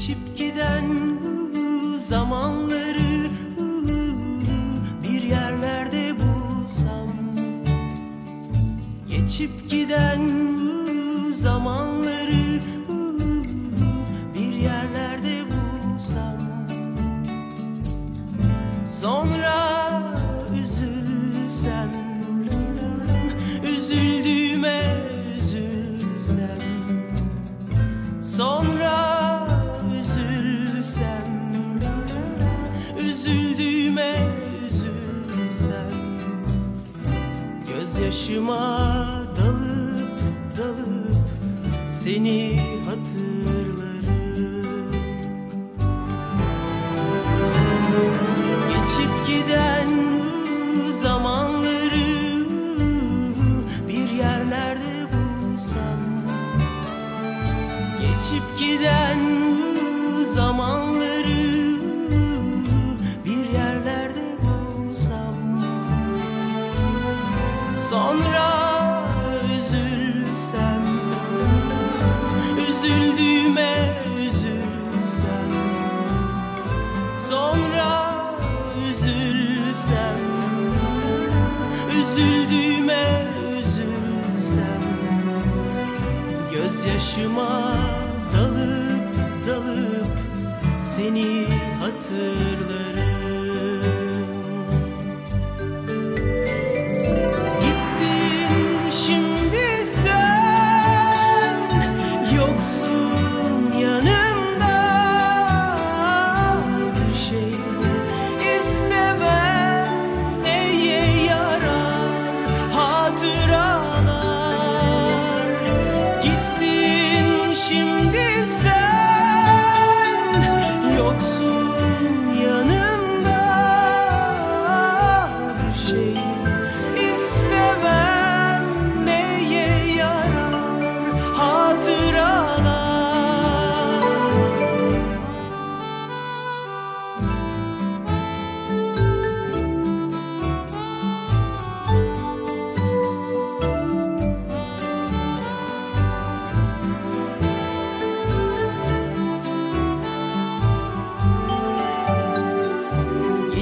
Geçip giden zamanları bir yerlerde bulsam. Geçip giden zamanları Başıma dalıp dalıp seni hatırlıyorum sonra üzülsem üzüldüğüme üzülsem sonra üzülsem üzüldüğüme üzülsem gözyaşıma dalıp dalıp seni hatırlarım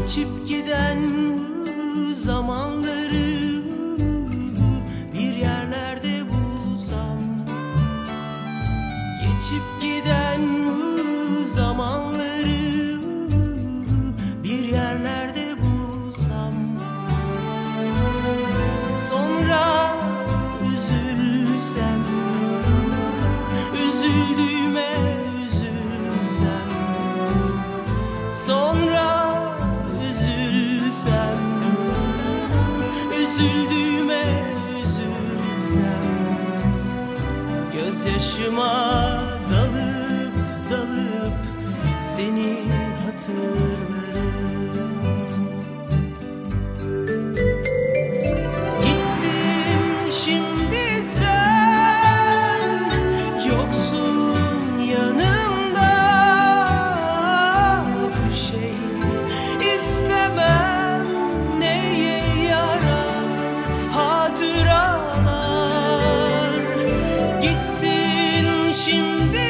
Geçip giden zamanları bir yerlerde bulsam. Geçip giden zamanları gözyaşıma dalıp dalıp seni hatırlıyorum şimdi